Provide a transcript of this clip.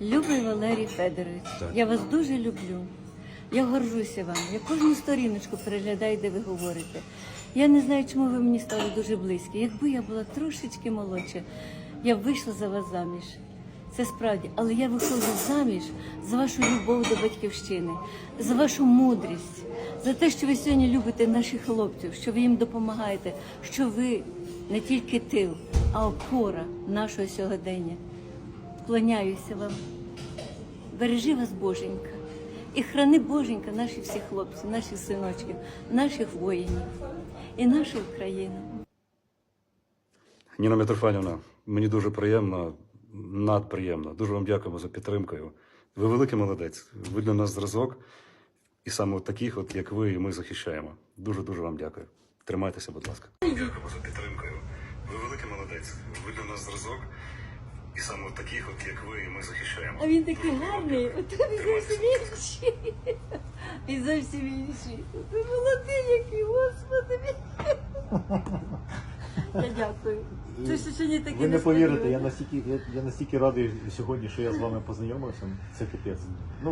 Любий Валерій Федорович, Так. я вас дуже люблю. Я горжуся вам. Я кожну сторіночку переглядаю, де ви говорите. Я не знаю, чому ви мені стали дуже близькі. Якби я була трошечки молодша, я б вийшла за вас заміж. Це справді, але я виходжу заміж за вашу любов до батьківщини, за вашу мудрість, за те, що ви сьогодні любите наших хлопців, що ви їм допомагаєте, що ви не тільки тил, а опора нашого сьогодення. Вклоняюся вам. Бережи вас, Боженька. І храни Боженька наших всіх хлопців, наших синочків, наших воїнів і нашу Україну. Ніна Митрофанівна, мені дуже приємно, надприємно. Дуже вам дякуємо за підтримкою. Ви великий молодець. Ви для нас зразок. І саме от таких, от як ви, і ми захищаємо. Дуже дуже вам дякую. Тримайтеся, будь ласка. Дякуємо за підтримкою. Ви великий молодець. Ви для нас зразок. Саме таких, от як ви, і ми захищаємо. А він такий гарний, от він зовсім інший. Він зовсім інший. Молодий який, господи. Я дякую. Це ще не таке Ви не повірите, я настільки, я, я настільки радий сьогодні, що я з вами познайомився. Це капець. Ну,